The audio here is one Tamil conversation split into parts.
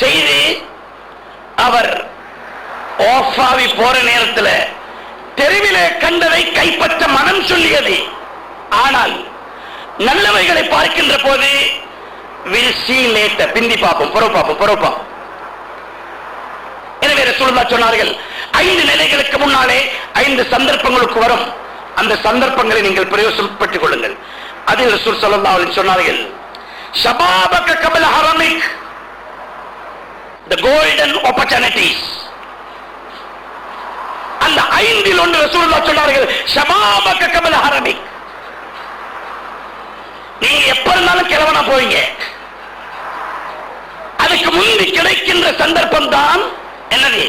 செய்து அவர் ஓஃபாவி போற நேரத்தில் தெருவிலே கண்டதை கைப்பற்ற மனம் சொல்லியது. ஆனால் நல்லவைகளை பார்க்கின்ற போது வில் பிந்தி பார்ப்போம் புறவு பார்ப்போம் புறவு பார்ப்போம். எனவே சொன்னார்கள் ஐந்து நிலைகளுக்கு முன்னாலே ஐந்து சந்தர்ப்பங்களுக்கு வரும். அந்த சந்தர்ப்பங்களை நீங்கள் பிரயோசனப்பட்டுக் கொள்ளுங்கள். அதில் ரசூல் ஸல்லல்லாஹு சொன்னார்கள் ஷபாபக கபல ஹரமிக். The golden opportunities. அந்த ஐந்தில் ஒன்று ரசூலுல்லா சொன்னார்கள் ஷபாபக கபல ஹரமி நீங்க எப்ப இருந்தாலும் கிழவனா போவீங்க. அதுக்கு முந்தி கிடைக்கின்ற சந்தர்ப்பம் தான் என்னது?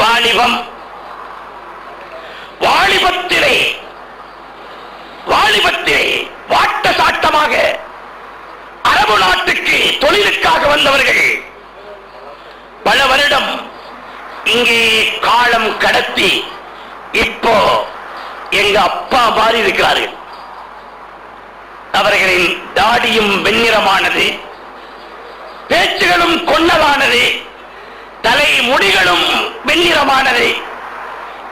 வாலிபம். வாலிபத்திலே வாலிபத்திலே வாட்ட சாட்டமாக அரபு நாட்டுக்கு தொழிலுக்காக வந்தவர்கள் பல வருடம் இங்கே காலம் கடத்தி இப்போ எங்க அப்பா மாறி இருக்கிறார்கள் அவர்களின் தாடியும் வெண்ணிறமானது பேச்சுகளும் கொன்னலானது தலை முடிகளும் வெண்ணிறமானது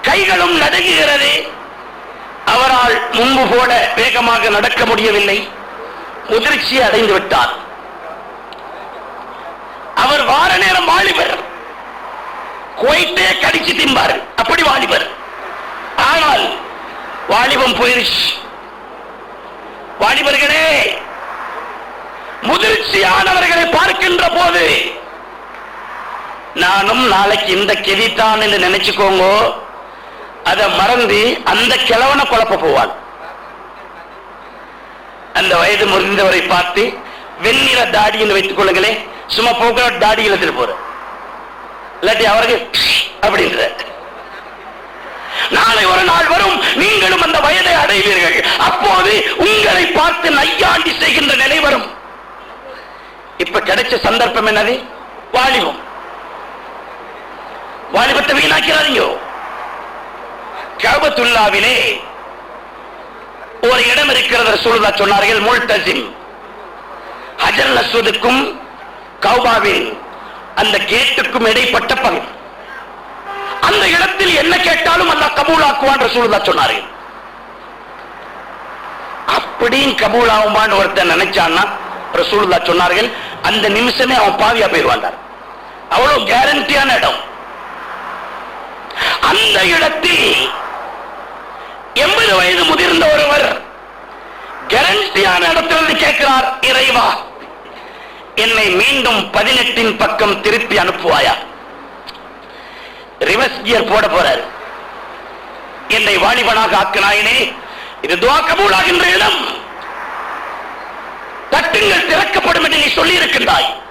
கைகளும் நடுங்குகிறது. அவரால் முன்பு போல வேகமாக நடக்க முடியவில்லை. முதிர்ச்சி அடைந்து விட்டார். வார நேரம் வாலிபர். குவைத்தே கடிச்சு திம்பார். அப்படி வாலிபர். ஆனால் வாலிபம் போயிருச்சு. வாலிபர்களே முதிர்ச்சியானவர்களை பார்க்கின்ற போது நானும் நாளைக்கு இந்த கெதித்தான் என்று நினைச்சுக்கோங்க. அதை மறந்து அந்த கிழவனை குழப்ப போவான். அந்த வயது முறிந்தவரை பார்த்து வெண்ணிற தாடி என்று வைத்துக் கொள்ளுங்களேன். சும்மா போக்குற தாடி இழுத்துட்டு போற இல்லாட்டி அவருக்கு அப்படின்ற. நாளை ஒரு நாள் வரும் நீங்களும் அந்த வயதை அடைவீர்கள். அப்போது உங்களை பார்த்து நையாண்டி செய்கின்ற நிலை வரும். இப்ப கிடைச்ச சந்தர்ப்பம் என்னது? வாலிபம். வாலிபத்தை வீணாக்கிறாதீங்க. கபத்துல்லாவிலே ஒரு இடம் இருக்கிறத சொல்லுதா சொன்னார்கள் முல்தசிம். ஹஜர் அஸ்வதுக்கும் கௌபாவின் அந்த கேட்டுக்கும் இடைப்பட்ட பகுதி. அந்த இடத்தில் என்ன கேட்டாலும் அல்லாஹ் கபூலாக்குவான் ரசூலுதா சொன்னார்கள் அப்படியும் கபூல் ஆகுமான்னு ஒருத்தன் நினைச்சான்னா ரசூலுதா சொன்னார்கள் அந்த நிமிஷமே அவன் பாவியா போயிடுவாண்டார் அவ்வளவு கேரண்டியான இடம். அந்த இடத்தில் எண்பது வயது முதிர்ந்த ஒருவர் கேரண்டியான இடத்திலிருந்து கேட்கிறார் இறைவா என்னை மீண்டும் பதினெட்டின் பக்கம் திருப்பி அனுப்புவாயா? ரிவர்ஸ் கியர் போட போறாரு. என்னை வாலிபனாக ஆக்கினாயினே இது துவா கபூலாகின்ற இடம். தட்டுங்கள் திறக்கப்படும் என்று நீ சொல்லி இருக்கின்றாய்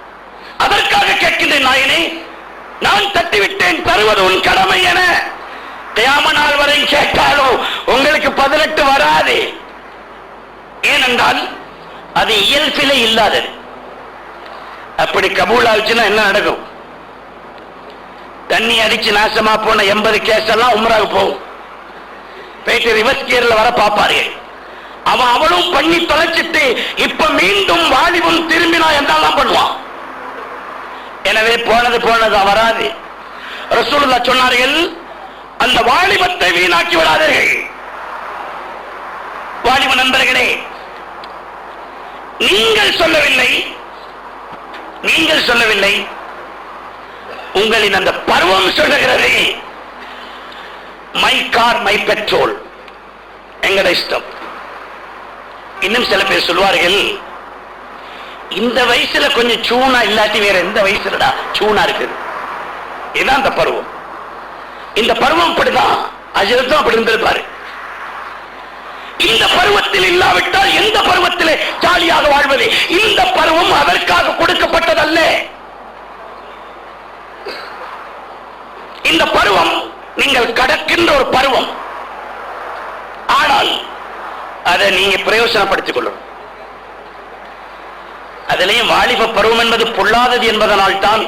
அதற்காக கேட்கின்றேன் நாயனே நான் தட்டிவிட்டேன் தருவது உன் கடமை என. கியாம நாள் வரை கேட்டாலும் உங்களுக்கு பதினெட்டு வராது. ஏனென்றால் அது இயல்பிலே இல்லாதது. அப்படி கபூலாச்சுன்னா என்ன நடக்கும்? தண்ணி அடிச்சு நாசமா போன எண்பது கேஸ் எல்லாம் உம்ராக போகும். போயிட்டு ரிவர்ஸ் கியர்ல வர பார்ப்பார்கள் அவன் அவளும் பண்ணி தொலைச்சிட்டு இப்ப மீண்டும் வாலிபம் திரும்பினா என்றெல்லாம் பண்ணுவான்? எனவே போனது போனது வராது. ரசூலுல்லா சொன்னார்கள் அந்த வாலிபத்தை வீணாக்கி விடாதீர்கள். வாலிப நண்பர்களே நீங்கள் சொல்லவில்லை நீங்கள் சொல்லவில்லை. உங்களின் அந்த பருவம் சொல்லுகிறது. மை கார் மை பெட்ரோல் எங்கட இஷ்டம். இன்னும் சில பேர் சொல்வார்கள் இந்த வயசுல கொஞ்சம் சூனா இல்லாட்டி வேற எந்த வயசுலடா சூனா இருக்குது. இதுதான் அந்த பருவம். இந்த பருவம் அப்படிதான். அஜரத்தும் அப்படி இருந்திருப்பாரு. இந்த பருவத்தில் இல்லாவிட்டால் எந்த பருவத்திலே ஜாலியாக வாழ்வது? இந்த பருவம் அதற்காக கொடுக்கப்பட்டதல்ல. இந்த பருவம் நீங்கள் கடக்கின்ற ஒரு பருவம். ஆனால் அதை நீங்க பிரயோசனப்படுத்திக் கொள்ளணும். அதிலேயும் வாலிப பருவம் என்பது பொல்லாதது என்பதனால் தான்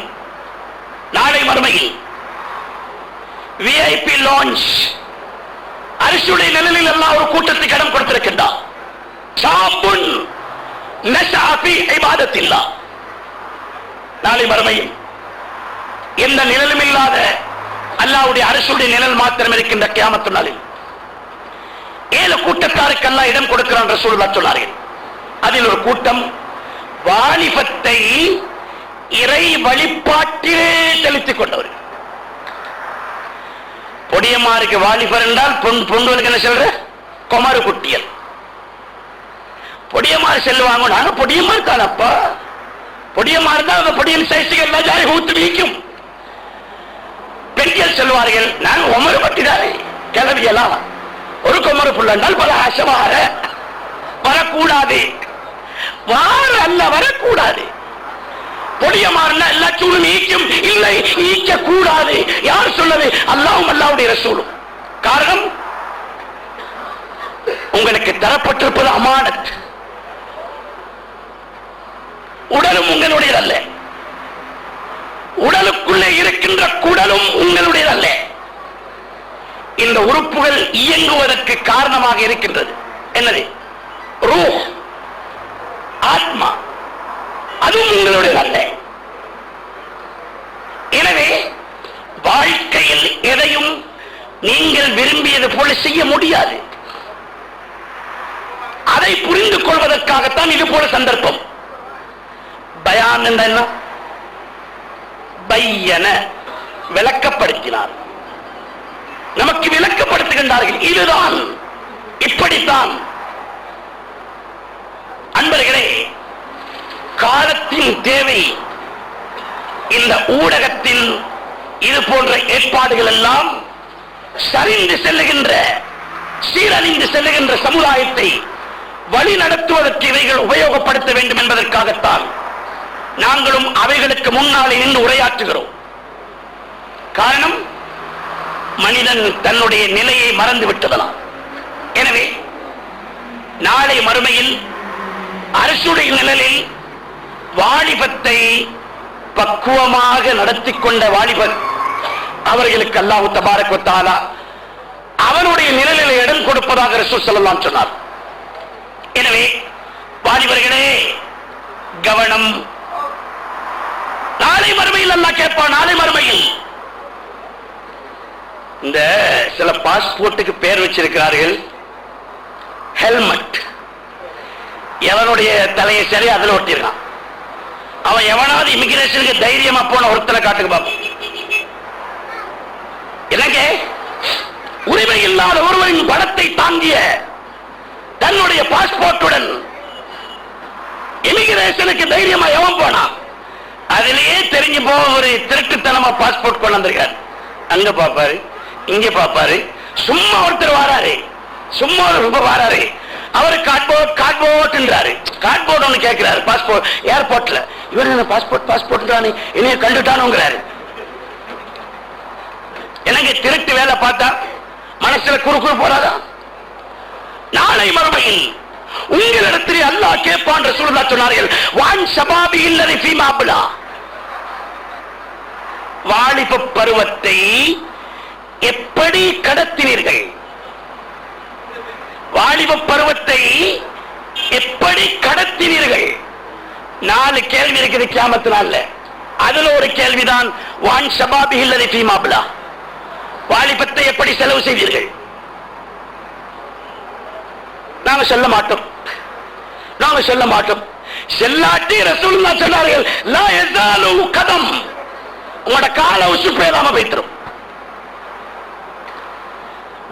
நாளை மறுமையில் விஐபி லான்ச் அரசுடைய நிழலில் எல்லாம் ஒரு கூட்டத்துக்கு இடம் கொடுத்திருக்கின்றார் நாளை மறுமையும் எந்த நிழலும் இல்லாத அல்லாவுடைய அரசுடைய நிழல் மாத்திரம் இருக்கின்ற கியாமத்து நாளில் ஏழு கூட்டத்தாருக்கெல்லாம் இடம் கொடுக்கிறான் ரசூலுல்லா சொன்னார்கள். அதில் ஒரு கூட்டம் வாலிபத்தை இறை வழிபாட்டிலே செலுத்திக் கொண்டவர்கள். பொடியம்மாருக்கு வாலிபர் என்றால் பொன் பொண்ணுகளுக்கு என்ன சொல்ற? குமரு குட்டியல் பொடியம்மார் செல்வாங்க நாங்க பொடியம்மார் தானப்பா? பொடியம்மார் தான் அந்த பொடியல் சைஸுகள் எல்லாம் ஜாரி ஊத்து வீக்கும். பெண்கள் செல்வார்கள் நாங்க உமரு பட்டி தானே கிளவியலாம் ஒரு குமரு புள்ளண்டால் பல ஆசவார. வரக்கூடாது. வார அல்ல வரக்கூடாது. பொடியமாறுனா எல்லா சூழும் ஈக்கும். இல்லை ஈக்க கூடாது யார் சொல்லது அல்லாவும் அல்லாவுடைய ரசூலும். காரணம் உங்களுக்கு தரப்பட்டிருப்பது அமானத். உடலும் உங்களுடையதல்ல. உடலுக்குள்ளே இருக்கின்ற குடலும் உங்களுடையதல்ல. இந்த உறுப்புகள் இயங்குவதற்கு காரணமாக இருக்கின்றது. என்னது? ரூ ஆத்மா. அதுவும் உங்களுடையதல்ல எனவே வாழ்க்கையில் எதையும் நீங்கள் விரும்பியது போல செய்ய முடியாது. அதை புரிந்து கொள்வதற்காகத்தான் இது போல சந்தர்ப்பம். பயான் என்ன? பையன விளக்கப்படுத்தினார். நமக்கு விளக்கப்படுத்துகின்றார்கள் இதுதான் இப்படித்தான். அன்பர்களே காலத்தின் தேவை. இந்த ஊடகத்தின் இது போன்ற ஏற்பாடுகள் எல்லாம் சரிந்து செல்லுகின்ற சீரழிந்து செல்லுகின்ற சமுதாயத்தை வழி நடத்துவதற்கு இவைகள் உபயோகப்படுத்த வேண்டும் என்பதற்காகத்தான் நாங்களும் அவைகளுக்கு முன்னாலே நின்று உரையாற்றுகிறோம். காரணம் மனிதன் தன்னுடைய நிலையை மறந்து விட்டதலாம். எனவே நாளை மறுமையில் அரசுடைய நிழலில் வாலிபத்தை பக்குவமாக நடத்தி கொண்ட வாலிபர் அவர்களுக்கு அல்லாஹு தபாரக்குத்தாலா அவனுடைய நிழலில் இடம் கொடுப்பதாக ரசூல் சொன்னார். எனவே வாலிபர்களே கவனம். நாளை மறுமையில் அல்லாஹ் கேட்பான் நாளை மறுமையில். இந்த சில பாஸ்போர்ட்டுக்கு பேர் வச்சிருக்கிறார்கள். ஹெல்மெட். எவனுடைய தலையை சரி அதில் ஒட்டிருக்கான் அவன் எவனாவது இமிகிரேஷனுக்கு தைரியமா போன ஒருத்தனை காட்டுக்கு பார்ப்போம் என்னங்க? உரிமை இல்லாத ஒருவரின் படத்தை தாங்கிய தன்னுடைய பாஸ்போர்ட்டுடன் இமிகிரேஷனுக்கு தைரியமா எவன் போனான் அதிலேயே தெரிஞ்சு போக ஒரு திருட்டுத்தனமா பாஸ்போர்ட் கொண்டு வந்திருக்காரு. அங்க பாப்பாரு இங்க பாப்பாரு சும்மா ஒருத்தர் வாராரு. சும்மா ஒரு ரொம்ப வாராரு. அவரு கார்ட்போர்ட் கார்ட்போர்ட்ன்றாரு கார்ட்போர்ட் ஒன்று கேட்கிறாரு பாஸ்போர்ட் ஏர்போர்ட்ல இவர் என்ன பாஸ்போர்ட் பாஸ்போர்ட்ன்றானே என்னைய கண்டுட்டானுங்கிறாரு. எனக்கு திருட்டு வேலை பார்த்தா மனசுல குறுக்குறு போறாதா? நாளை மறுமையில் உங்களிடத்தில் அல்லாஹ் கேட்பான் ரசூலுல்லாஹ் சொன்னார்கள் வான் சபாபி இல்லதை ஃபீமாபுலா வாலிப பருவத்தை எப்படி கடத்தினீர்கள்? வாலிப பருவத்தை எப்படி கடத்தினீர்கள்? நாலு கேள்வி இருக்குது கியாமத்தினால. அதுல ஒரு கேள்விதான் வான் சபாபி இல்லதை ஃபீமாபுலா வாலிபத்தை எப்படி செலவு செய்வீர்கள் நாங்க சொல்ல மாட்டோம். நாங்க சொல்ல மாட்டோம். செல்லாட்டி ரசூல் சொன்னார்கள் லா கதம். உங்களோட கால உசுப்பேதாம வைத்திரும்.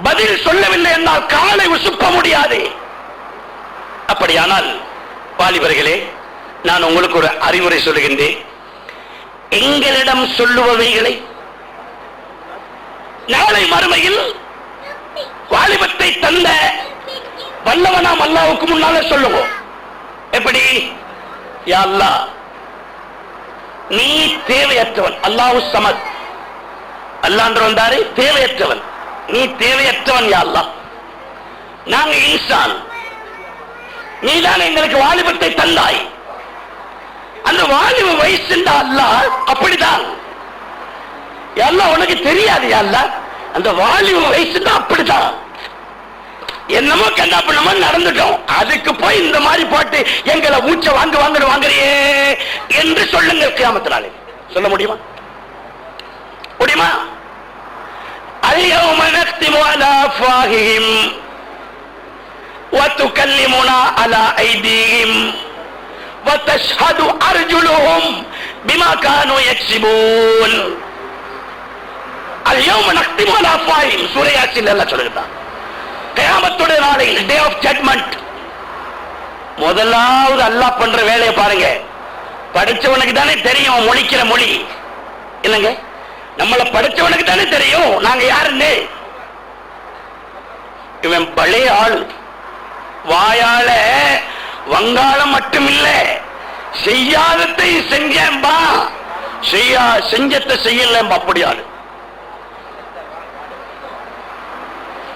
பதில் சொல்லவில்லை என்றால் காலை உசுப்ப முடியாது. அப்படியானால் வாலிபர்களே நான் உங்களுக்கு ஒரு அறிவுரை சொல்லுகின்றேன். எங்களிடம் சொல்லுபவைகளை நாளை மறுமையில் வாலிபத்தை தந்த வல்லவனாம் அல்லாவுக்கு முன்னால சொல்லுவோம். எப்படி? யா நீ தேவையற்றவன் அல்லாஹு சமத். அல்லாண்டு வந்தாரு தேவையற்றவன். நீ தேவையற்றவன் யாழ்லா நாங்க இன்சான். நீதான் எங்களுக்கு வாலிபத்தை தந்தாய். அந்த வாலிப வயசு அல்லாஹ் அப்படிதான் எல்லாம் உனக்கு தெரியாது அல்ல அந்த வாலிப வயசு தான் அப்படிதான் என்னமோ கண்டா பண்ணமோ நடந்துட்டோம் அதுக்கு போய் இந்த மாதிரி போட்டு எங்களை மூச்சை வாங்க வாங்க வாங்குறியே என்று சொல்லுங்க கிராமத்தினாலே சொல்ல முடியுமா முடியுமா اليوم نختم على افواههم وتكلمنا على ايديهم وتشهد ارجلهم بما كانوا يكسبون اليوم نختم على افواههم சூரா யாசின் எல்லாம் சொல்லுகிறான் கயாமத்துடைய நாளையில் டே ஆஃப் ஜட்மெண்ட் முதலாவது அல்லாஹ் பண்ற வேலையை பாருங்க படிச்சவனுக்கு தானே தெரியும் அவன் மொழிக்கிற மொழி இல்லைங்க நம்மள படிச்சவனுக்கு தானே தெரியும் நாங்க யாருன்னு இவன் பழைய ஆள் வாயால வங்காளம் மட்டுமில்ல. செய்யாதத்தை செஞ்சேன்பா. செய்யா செஞ்சத்தை செய்யலம்பா அப்படி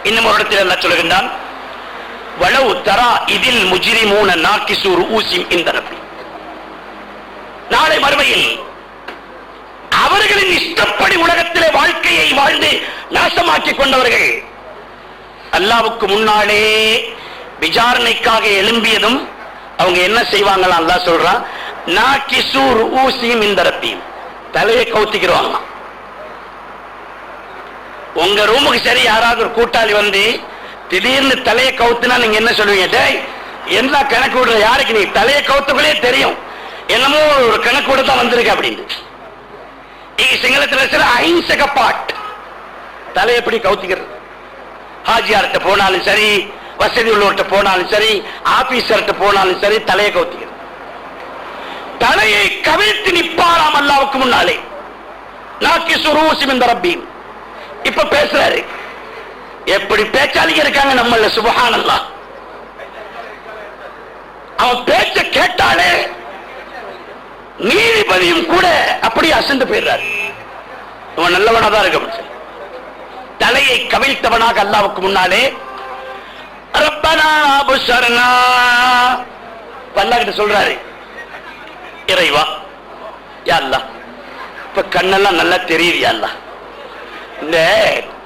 இன்னும் ஒரு இடத்தில் என்ன சொல்லுகின்றான்? வளவு தரா இதில் முஜிரிமூன நாக்கிசூர் ஊசிம் இந்த நபி. நாளை மறுமையில் அவர்களின் இஷ்டப்படி உலகத்திலே வாழ்க்கையை வாழ்ந்து நாசமாக்கிக் கொண்டவர்கள் அல்லாவுக்கு முன்னாலே விசாரணைக்காக எழும்பியதும் அவங்க என்ன செய்வாங்களா அல்லாஹ் சொல்றான். நாக்கிசூர் ஊசியும் இந்த ரப்பியும் தலையை கவுத்திக்கிறவாங்களாம் உங்க ரூமுக்கு சரி யாராவது ஒரு கூட்டாளி வந்து திடீர்னு தலையை கவுத்துனா நீங்க என்ன சொல்லுவீங்க? டேய் என்ன கணக்கு விடுற? யாருக்கு நீ? தலையை கவுத்துக்குள்ளே தெரியும். என்னமோ ஒரு கணக்கு விட தான் வந்திருக்கு அப்படின்னு சிங்களத்தில் சிங்களத்துல சில அஹிம்சக பாட் தலையை எப்படி கவுத்திக்கிறது? ஹாஜியார்கிட்ட போனாலும் சரி வசதி உள்ளவர்கிட்ட போனாலும் சரி ஆபீசர்கிட்ட போனாலும் சரி தலையை கவுத்திக்கிறது. தலையை கவிழ்த்து நிப்பாராம் அல்லாவுக்கு முன்னாலே. நாக்கி சுரூசிம் இப்ப பேசுறாரு. எப்படி பேச்சாளிங்க இருக்காங்க நம்மள சுபஹானல்லா. அவன் பேச்ச கேட்டாலே நீதிபதியும் கூட அப்படியே அசந்து போயிடுறாரு. இவன் நல்லவனா தான் இருக்க தலையை கவிழ்த்தவனாக அல்லாவுக்கு முன்னாலே ரப்பனா பல்லா கிட்ட சொல்றாரு. இறைவா யா இப்ப கண்ணெல்லாம் நல்லா தெரியுது யா இந்த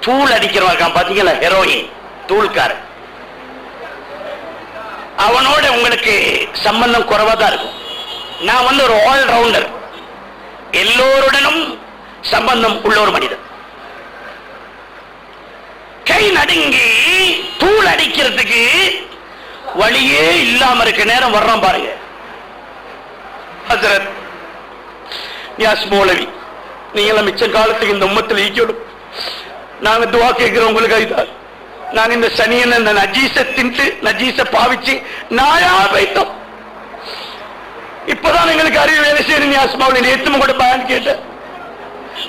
தூள் அடிக்கிறவன் இருக்கான் பாத்தீங்களா? ஹெரோயின் தூள்காரன். அவனோட உங்களுக்கு சம்பந்தம் குறைவா தான் இருக்கும். நான் வந்து ஒரு ஆல்ரவுண்டர் எல்லோருடனும் சம்பந்தம் உள்ள ஒரு மனிதன். கை நடுங்கி தூள் அடிக்கிறதுக்கு வழியே இல்லாம இருக்க நேரம் வர்றான் பாருங்க. ஹசரத் நியாஸ் மௌலவி நீங்களாம் மிச்ச காலத்துக்கு இந்த உம்மத்தில் ஈக்கணும் நாங்க துவா கேட்கிறோம் உங்களுக்கு ஐதான் நாங்க இந்த சனியன் இந்த நஜீச தின்ட்டு நஜீச பாவிச்சு நாயா வைத்தோம் இப்பதான் எங்களுக்கு அறிவு வேலை செய்யணும் நியாசமாவில் நேத்தும் கூட பயன் கேட்டேன்.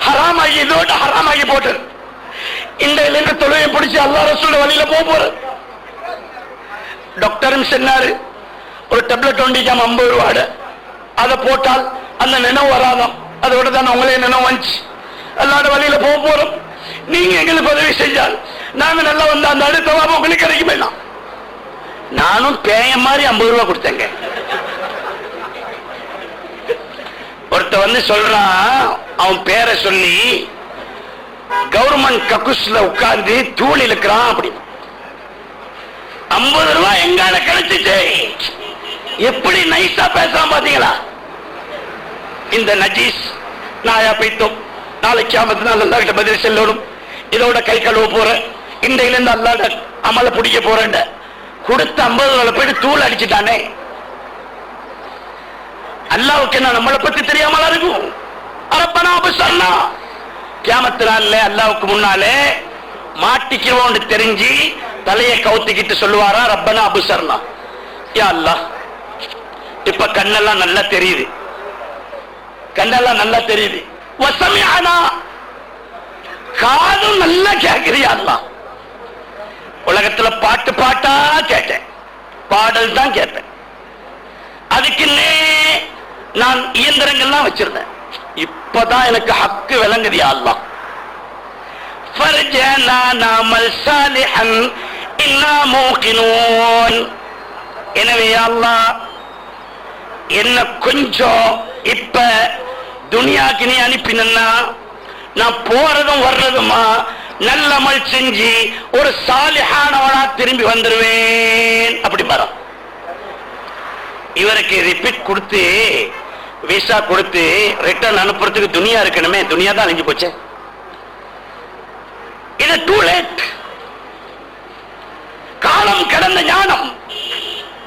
ஹராமாகி இதோட ஹராமாகி போட்டு இந்த இருந்து தொழுவை பிடிச்சி அல்லா ரசூல் வழியில போக போற. டாக்டரும் சொன்னாரு ஒரு டெப்லெட் ஒண்டிக்காம ஐம்பது ரூபாட அதை போட்டால் அந்த நினைவு வராதாம் அதோட தான் உங்களே நினைவு வந்துச்சு. அல்லாட வழியில போக போறோம். நீங்க எங்களுக்கு உதவி செஞ்சால் நாங்க நல்லா வந்து அந்த அடுத்த வாரம் உங்களுக்கு கிடைக்க போயிடலாம் நானும் பேய மாதிரி ஐம்பது ரூபா கொடுத்தேங்க. ஒருத்த வந்து சொல்றான் அவன் பேரை சொல்லி கவர்மெண்ட் கக்குஸ்ல உட்கார்ந்து தூள் இழுக்கிறான் அப்படின்னு. ஐம்பது ரூபாய் எங்கால கிடைச்சிச்சு? எப்படி நைஸா பேசுறான் பாத்தீங்களா? இந்த நஜீஸ் நாயா பைத்தோம் நாளைக்கு ஆமத்து நாள் அல்லா கிட்ட பதில் செல்லணும். இதோட கை கழுவ போறேன். இன்றையில இருந்து அல்லாட அமல பிடிக்க போறேன் கொடுத்த ஐம்பது ரூபாய் போயிட்டு தூள் அடிச்சுட்டானே. அல்லாவுக்கு என்ன நம்மளை பத்தி தெரியாமலா இருக்கும்? அரப்பனா சொன்னா. கியாமத்து அல்லாவுக்கு முன்னாலே மாட்டிக்கிறோன்னு தெரிஞ்சு தலையை கவுத்திக்கிட்டு சொல்லுவாரா ரப்பனா அபுசர்னா. யா அல்லாஹ் இப்ப கண்ணெல்லாம் நல்லா தெரியுது. கண்ணெல்லாம் நல்லா தெரியுது. வசமையானா. காதும் நல்லா கேட்கிறியா அல்லாஹ். உலகத்துல பாட்டு பாட்டா கேட்டேன். பாடல் தான் கேட்டேன். அதுக்குன்னே நான் இயந்திரங்கள்லாம் வச்சிருந்தேன். இப்பதான் எனக்கு ஹக்கு விளங்குதியா அல்லா எனவே அல்லா என்ன கொஞ்சம் இப்ப துனியாக்கு நீ அனுப்பினா நான் போறதும் வர்றதுமா நல்ல அமல் செஞ்சு ஒரு சாலிஹானவனா திரும்பி வந்துருவேன். அப்படி பாரு. இவருக்கு ரிப்பீட் கொடுத்து விசா கொடுத்து ரிட்டர்ன் அனுப்புறதுக்கு துனியா இருக்கணுமே துனியா தான் அழிஞ்சு போச்சு. இது டூ லேட் காலம் கடந்த ஞானம்.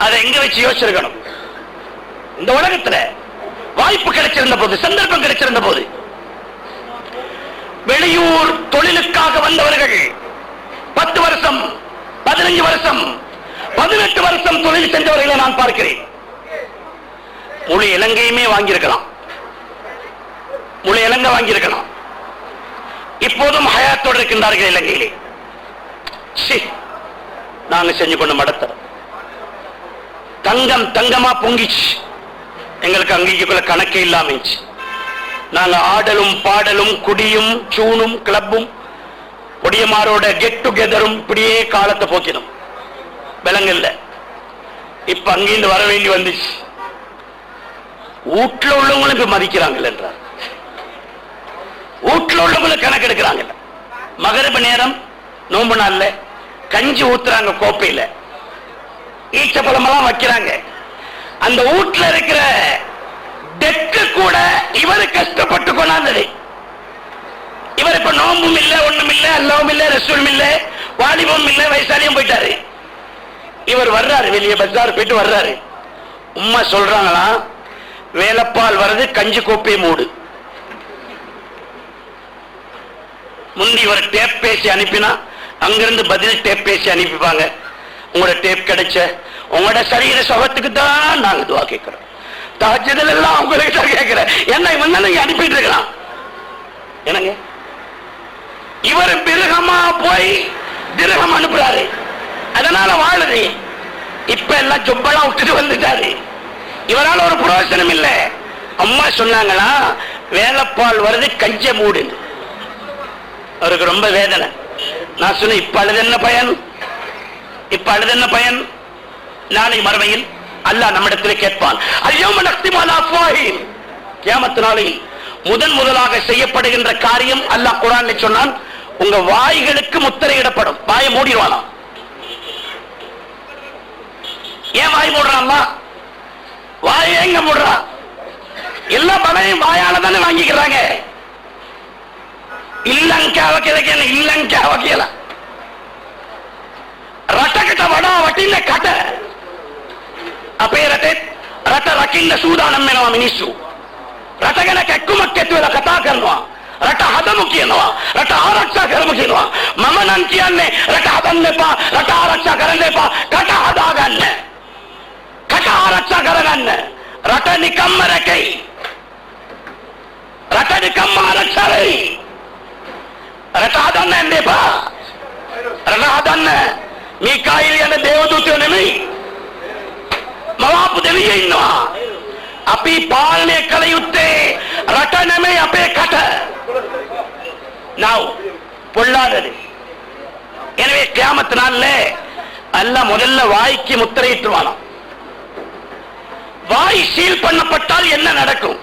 அதை எங்க வச்சு யோசிச்சிருக்கணும்? இந்த உலகத்துல வாய்ப்பு கிடைச்சிருந்த போது சந்தர்ப்பம் கிடைச்சிருந்த போது வெளியூர் தொழிலுக்காக வந்தவர்கள் பத்து வருஷம் பதினஞ்சு வருஷம் பதினெட்டு வருஷம் தொழில் செஞ்சவர்களை நான் பார்க்கிறேன். முழு இலங்கையுமே வாங்கியிருக்கலாம். முழு இலங்கை வாங்கியிருக்கலாம். இப்போதும் ஹயாத்தோடு இருக்கின்றார்கள் இலங்கையிலே. நாங்க செஞ்சு கொண்டு மடத்தரம் தங்கம் தங்கமா பொங்கிச்சு. எங்களுக்கு அங்கேக்குள்ள கணக்கே இல்லாம இருந்துச்சு. நாங்க ஆடலும் பாடலும் குடியும் சூனும் கிளப்பும் ஒடியமாரோட கெட் டுகெதரும் இப்படியே காலத்தை போக்கினோம். விலங்கல்ல. இப்ப அங்கிருந்து வர வேண்டி வந்துச்சு. வீட்டில் உள்ளவங்களும் இப்ப மதிக்கிறாங்கல்ல என்றார். வீட்டுல உள்ளவங்களும் கணக்கு எடுக்கிறாங்க நேரம் நோம்பு நாள்ல கஞ்சி ஊத்துறாங்க கோப்பையில. ஈச்சப்பழமெல்லாம் வைக்கிறாங்க. அந்த வீட்டுல இருக்கிற டெக்கு கூட இவரு கஷ்டப்பட்டு கொண்டாந்தது. இவர் இப்ப நோம்பும் இல்ல ஒண்ணும் இல்ல அல்லாவும் இல்ல ரெஸ்டும் இல்ல வாலிபம் இல்ல வயசாலியும் போயிட்டாரு. இவர் வர்றாரு வெளியே பஜார் போயிட்டு வர்றாரு. உமா சொல்றாங்களா வேலப்பால் வர்றது கஞ்சி கோப்பை மூடு. முந்தியவர் டேப் பேசி அனுப்பினா அங்கிருந்து பதில் டேப் பேசி அனுப்பிப்பாங்க. உங்களோட டேப் கிடைச்ச உங்களோட சரீர சுகத்துக்கு தான் நாங்க துவா கேட்கிறோம். தாஜதில் எல்லாம் உங்களுக்கு தான் கேட்கிறேன். என்ன இவன் தானே அனுப்பிட்டு இருக்கலாம் என்னங்க? இவர் பிருகமா போய் திருகம் அனுப்புறாரு. அதனால வாழுது. இப்ப எல்லாம் ஜொப்பெல்லாம் விட்டுட்டு வந்துட்டாரு. இவரால ஒரு பிரயோசனம் இல்ல. அம்மா சொன்னாங்களா வேலைப்பால் வருது கஞ்ச மூடு அவருக்கு ரொம்ப வேதனை. நான் சொன்னேன் இப்ப அழுது என்ன பயன்? இப்ப அழுது என்ன பயன்? நாளை மறுமையில் அல்லாஹ் நம்மிடத்தில் கேட்பான். ஐயோ முதன் முதலாக செய்யப்படுகின்ற காரியம் அல்லாஹ் குரான் சொன்னான் உங்க வாய்களுக்கு முத்திரையிடப்படும். வாயை மூடிடுவானா? ஏன் வாய் மூடுறான் வாய் எங்க மூடுறான் எல்லா பணையும் வாயால தானே வாங்கிக்கிறாங்க இல்லங்காவ கிழக்கேன இல்லங்காவ கீழ රටකට වඩා වටින්න කට අපේ රටේ රට රකින්න සූදානම් වෙනවා මිනිස්සු රට ගැන කැක්කුමක් ඇති වෙලා කතා කරනවා රට හදමු කියනවා රට ආරක්ෂා කරමු කියනවා මම නම් කියන්නේ රට හදන්න එපා රට ආරක්ෂා කරන්න එපා කට හදාගන්න කට ආරක්ෂා කරගන්න රට නිකම්ම රැකෙයි රට නිකම්ම ආරක්ෂා වෙයි රට හදන්න යන්න එපා රට හදන්න මීකායිල් යන දේවදූතයෝ නෙමෙයි මවාපු දෙවියෝ ඉන්නවා අපි පාලනය කළ යුත්තේ රට නෙමෙයි අපේ කට நாவ் பொல்லாதது எனவே கியாமத்து நாள்ல அல்லாஹ் முதல்ல வாய்க்கு முத்திரையிட்டுவானாம் வாய் சீல் பண்ணப்பட்டால் என்ன நடக்கும்?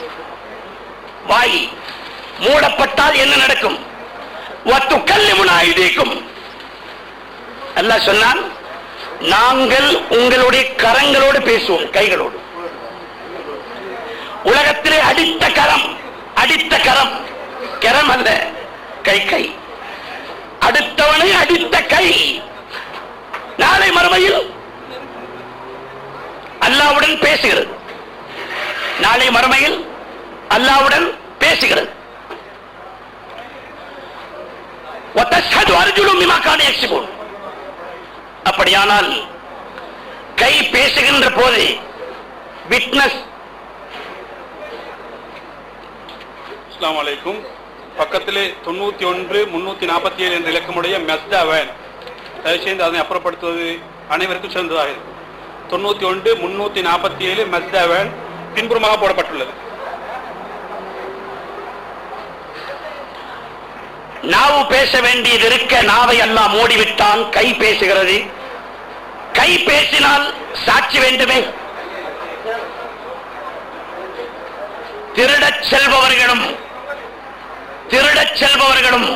வாய் மூடப்பட்டால் என்ன நடக்கும்? வத்து கல்லிமுன ஐதீக்கும். அல்ல சொன்னால் நாங்கள் உங்களுடைய கரங்களோடு பேசுவோம் கைகளோடு. உலகத்திலே அடித்த கரம் அடித்த கரம். கரம் அல்ல கை கை. அடுத்தவனை அடித்த கை. நாளை மறுமையில் அல்லாவுடன் பேசுகிறது. நாளை மறுமையில் அல்லாவுடன் பேசுகிறது. அப்படியானால் கை பேசுகின்ற போது விட்னஸ் அஸ்லாம் வலைக்கும் பக்கத்திலே தொண்ணூத்தி ஒன்று முன்னூத்தி நாற்பத்தி ஏழு என்ற இலக்கமுடைய மெஸ்டா வேன். தயவு செய்து அதனை அப்புறப்படுத்துவது அனைவருக்கும் சிறந்ததாக இருக்கும். தொண்ணூத்தி ஒன்று முன்னூத்தி நாற்பத்தி ஏழு மெஸ்டா பின்புறமாக போடப்பட்டுள்ளது. நாவு பேச வேண்டியது இருக்க நாவை எல்லாம் மூடிவிட்டான் கை பேசுகிறது. கை பேசினால் சாட்சி வேண்டுமே. திருடச் செல்பவர்களும் திருடச் செல்பவர்களும்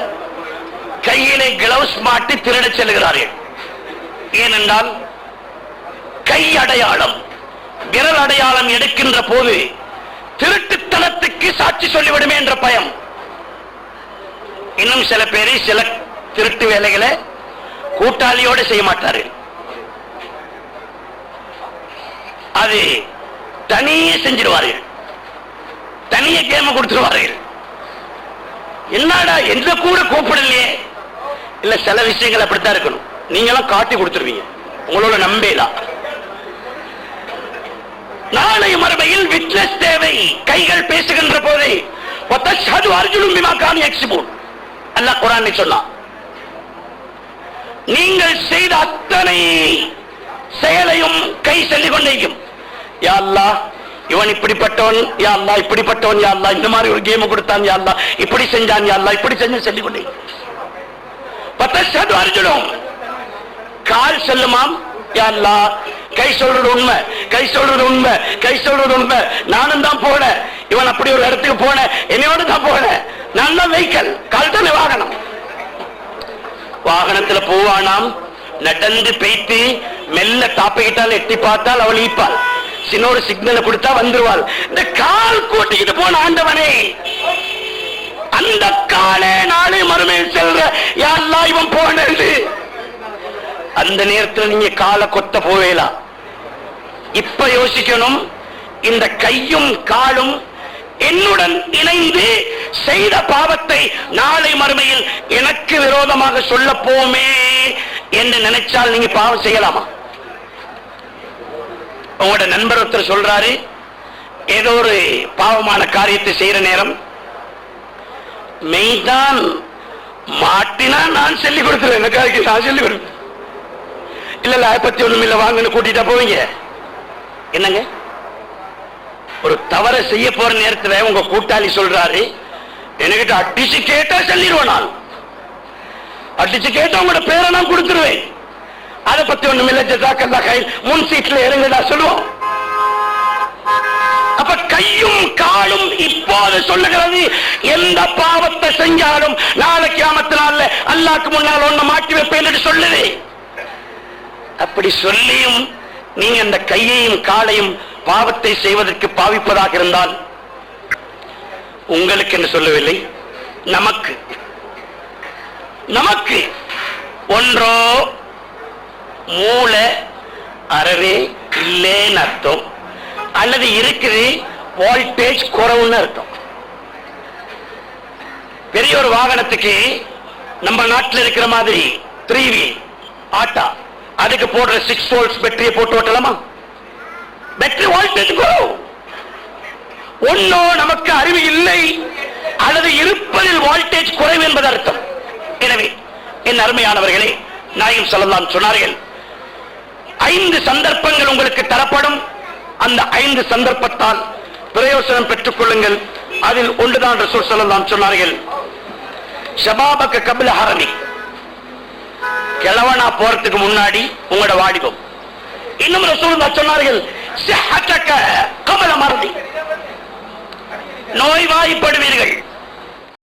கையிலே கிளவுஸ் மாட்டி திருடச் செல்கிறார்கள். ஏனென்றால் கை அடையாளம் விரல் அடையாளம் எடுக்கின்ற போது திருட்டுத்தனத்துக்கு சாட்சி சொல்லிவிடுமே என்ற பயம். இன்னும் சில பேரை சில திருட்டு வேலைகளை கூட்டாளியோட செய்ய மாட்டார்கள். அது தனியே செஞ்சிருவார்கள். தனியே கேம கொடுத்துருவார்கள். என்னடா எந்த கூட கூப்பிடலையே? இல்ல சில விஷயங்கள் அப்படித்தான் இருக்கணும். நீங்களாம் காட்டி கொடுத்துருவீங்க. உங்களோட நம்பேதான் நாளை மறுமையில் விட்னஸ் தேவை. கைகள் பேசுகின்ற போதே. ஒத்தஷஹது அர்ஜுனும் பிமா கான் அல்ல குரான் சொன்னான். நீங்கள் செய்த அத்தனை செயலையும் கை சொல்லிக் கொண்டேயும் யா இவன் இப்படிப்பட்டவன் யா இப்படிப்பட்டவன் யா இந்த மாதிரி ஒரு கேம் கொடுத்தான் யா இப்படி செஞ்சான் யா இப்படி செஞ்சு சொல்லிக் கொண்டிருக்கும் பத்தஷஹது அர்ஜுனும் கால் சொல்லுமாம் யா கை சொல்றது உண்மை. கை சொல்றது உண்மை. கை சொல்றது உண்மை. நானும் தான் போனேன். இவன் அப்படி ஒரு இடத்துக்கு போனேன். என்னையோட தான் போனேன். நான் தான் வெஹிக்கல் கால்தான வாகனம். வாகனத்துல போவானாம். நடந்து பேய்த்து மெல்ல தாப்பிக்கிட்டால் எட்டி பார்த்தால் அவள் ஈப்பாள் சின்ன ஒரு சிக்னலை கொடுத்தா வந்துருவாள். இந்த கால் கூட்டிக்கிட்டு போன ஆண்டவனே. அந்த காலே நாளை மறுமையில் செல்ற. யாரெல்லாம் இவன் போனது. அந்த நேரத்தில் நீங்க காலை கொத்த போவேலாம் இப்ப யோசிக்கணும் இந்த கையும் காலும் என்னுடன் இணைந்து செய்த பாவத்தை நாளை மறுமையில் எனக்கு விரோதமாக சொல்ல போமே என்று நினைச்சால் நீங்க பாவம் செய்யலாமா? உங்களோட நண்பர் ஒருத்தர் சொல்றாரு ஏதோ ஒரு பாவமான காரியத்தை செய்யற நேரம் மெய்தான் மாட்டினா நான் சொல்லிக் கொடுத்துருவேன். எனக்காக நான் சொல்லிக் கொடுப்பேன். இல்ல இல்ல அதை பத்தி ஒண்ணும் இல்ல. வாங்கன்னு கூட்டிட்டா போவீங்க? என்னங்க? ஒரு தவறை செய்ய போற நேரத்துல உங்க கூட்டாளி சொல்றாரு. என்கிட்ட அடிச்சு கேட்டா சொல்லிடுவேன் நான். அடிச்சு கேட்டா உங்களோட பேரை நான் கொடுத்துருவேன். அதை பத்தி ஒண்ணும் இல்ல ஜதாக்கல்லா கை முன் சீட்ல இறங்குடா சொல்லுவோம். அப்ப கையும் காலும் இப்போது சொல்லுகிறது எந்த பாவத்தை செஞ்சாலும் நாளைக்கு ஆமத்தினால அல்லாக்கு முன்னால் ஒண்ணு மாட்டி வைப்பேன் என்று சொல்லுது அப்படி சொல்லியும் நீங்க அந்த கையையும் காலையும் பாவத்தை செய்வதற்கு பாவிப்பதாக இருந்தால் உங்களுக்கு என்று சொல்லவில்லை. நமக்கு. நமக்கு. ஒன்றோ மூளை அறவே இல்லைன்னு அர்த்தம். அல்லது இருக்குது வோல்டேஜ் குறவுன்னு அர்த்தம். பெரிய ஒரு வாகனத்துக்கு நம்ம நாட்டில் இருக்கிற மாதிரி த்ரீ வீல் ஆட்டா. அதுக்கு போடுற சிக்ஸ் வோல்ட்ஸ் பேட்டரியை போட்டு ஓட்டலாமா? பேட்டரி வோல்டேஜ் குறவு ஒன்னோ நமக்கு அறிவு இல்லை. அல்லது இருப்பதில் வோல்டேஜ் குறைவு என்பது அர்த்தம். எனவே என் அருமையானவர்களே நாயும் சொல்லலாம் சொன்னார்கள் ஐந்து சந்தர்ப்பங்கள் உங்களுக்கு தரப்படும். அந்த ஐந்து சந்தர்ப்பத்தால் பிரயோசனம் பெற்றுக் கொள்ளுங்கள். அதில் ஒன்றுதான் ரசூல் சொல்லலாம் சொன்னார்கள் ஷபாபக்க கபில ஹரணி கிழவனா போறதுக்கு முன்னாடி உங்களோட வாடிபம் இன்னும் ரசூலுல்லா சொன்னார்கள் கமல மருதி. மறதி நோய்வாய்ப்படுவீர்கள்.